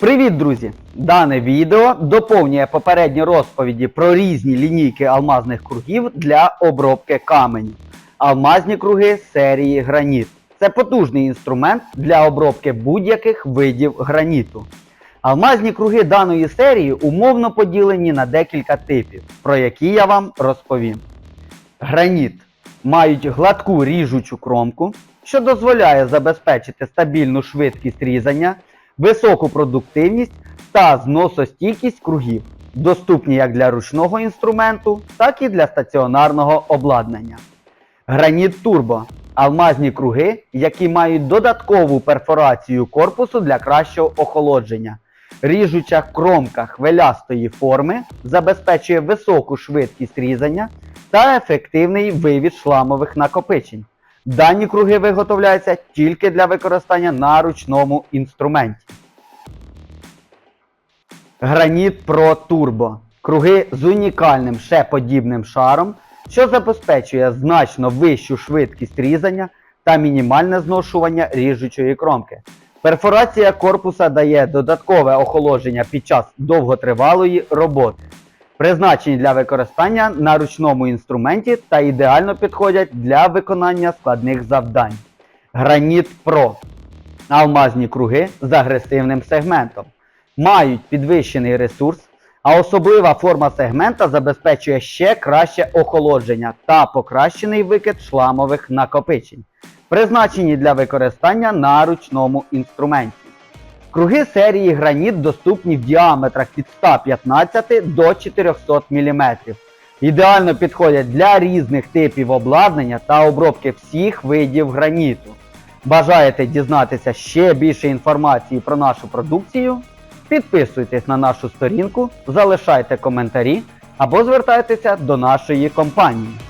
Привіт, друзі! Дане відео доповнює попередні розповіді про різні лінійки алмазних кругів для обробки каменю. Алмазні круги серії граніт. Це потужний інструмент для обробки будь-яких видів граніту. Алмазні круги даної серії умовно поділені на декілька типів, про які я вам розповім. Граніт мають гладку ріжучу кромку, що дозволяє забезпечити стабільну швидкість різання, високу продуктивність та зносостійкість кругів, доступні як для ручного інструменту, так і для стаціонарного обладнання. Граніт турбо алмазні круги, які мають додаткову перфорацію корпусу для кращого охолодження. Ріжуча кромка хвилястої форми забезпечує високу швидкість різання та ефективний вивід шламових накопичень. Дані круги виготовляються тільки для використання на ручному інструменті. Граніт Pro Turbo. Круги з унікальним шеподібним шаром, що забезпечує значно вищу швидкість різання та мінімальне зношування ріжучої кромки. Перфорація корпуса дає додаткове охолодження під час довготривалої роботи. Призначені для використання на ручному інструменті та ідеально підходять для виконання складних завдань. Граніт Pro. Алмазні круги з агресивним сегментом. Мають підвищений ресурс, а особлива форма сегмента забезпечує ще краще охолодження та покращений викид шламових накопичень, призначені для використання на ручному інструменті. Круги серії граніт доступні в діаметрах від 115 до 400 мм. Ідеально підходять для різних типів обладнання та обробки всіх видів граніту. Бажаєте дізнатися ще більше інформації про нашу продукцію? Підписуйтесь на нашу сторінку, залишайте коментарі або звертайтеся до нашої компанії.